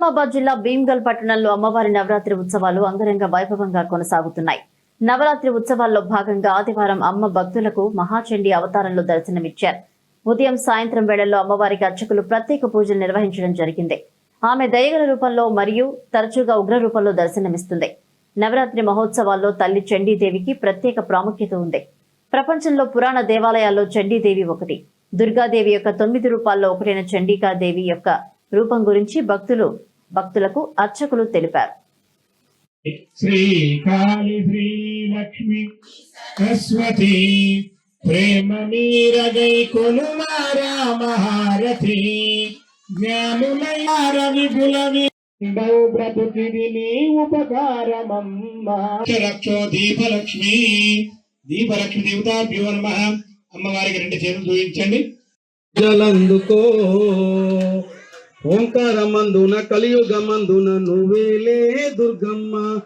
నిజామాబాద్ జిల్లా భీమ్గల్ పట్టణంలో అమ్మవారి నవరాత్రి ఉత్సవాలు అంగరంగ వైభవంగా కొనసాగుతున్నాయి. నవరాత్రి ఉత్సవాల్లో భాగంగా ఆదివారం అమ్మ భక్తులకు మహాచండీ అవతారంలో దర్శనమిచ్చారు. ఉదయం సాయంత్రం వేళల్లో అమ్మవారికి అర్చకులు ప్రత్యేక పూజలు నిర్వహించడం జరిగింది. ఆమె దయగల రూపంలో మరియు తరచుగా ఉగ్ర రూపంలో దర్శనమిస్తుంది. నవరాత్రి మహోత్సవాల్లో తల్లి చండీదేవికి ప్రత్యేక ప్రాముఖ్యత ఉంది. ప్రపంచంలో పురాణ దేవాలయాల్లో చండీదేవి ఒకటి దుర్గాదేవి యొక్క తొమ్మిది రూపాల్లో ఒకటైన చండికాదేవి యొక్క రూపం గురించి భక్తులు భక్తులకు అర్చకులు తెలిపారు. శ్రీ కాళి శ్రీ లక్ష్మి సరస్వతి ప్రేమ మీరగై కొనుమారా మహారథి జ్ఞానులయార విపుల విందౌ బ్రతుకిది నీ ఉపకారమమ్మ. రక్షో దీపలక్ష్మి దీపలక్ష్మి దేవతాభ్యో నమ. అమ్మవారికి రెండు చేతులు చూపించండి జలందుకో ఓంకారమందున కలియుగమందున నువ్వేలే దుర్గమ్మ.